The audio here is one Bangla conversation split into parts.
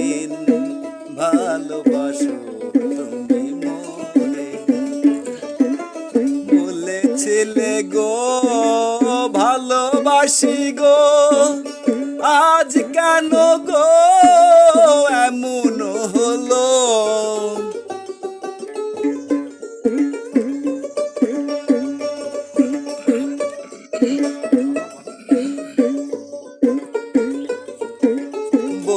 দিন ভালোবাসো তুমি মনে। বলেছিলে গো ভালোবাসি গো আজ কেন গো?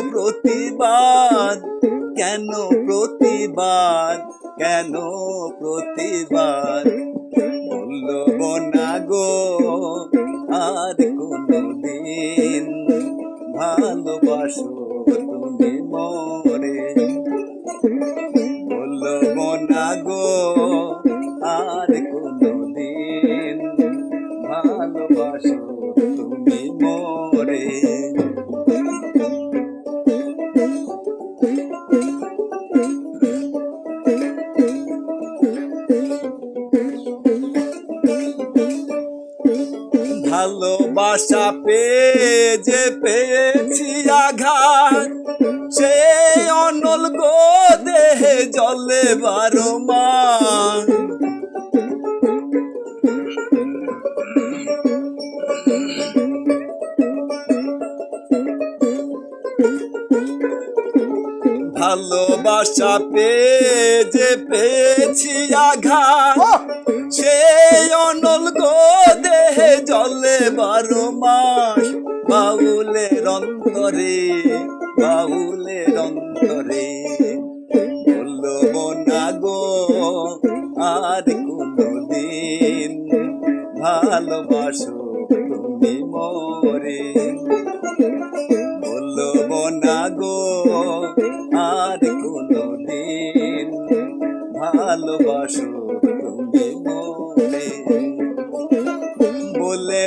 প্রতিবাদ? কেন প্রতিবাদ? কেন প্রতিবাদ? বলব না গো আর কোনো দিন ভালোবাসা পেয়ে যে পেয়েছি আঘাত। সে অনল গো দেহে জলে বারো মাস ভালোবাসা পেয়ে যে পেয়েছি আঘাত। সে জলে বারো মাস বাউলের অন্তরে বাউলের অন্তরে। বলব না গো, আর কোনো দিন ভালোবাসো তুমি মরে। বলব না গো, আর কোনো দিন ভালোবাসো তুমি মরে।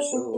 question.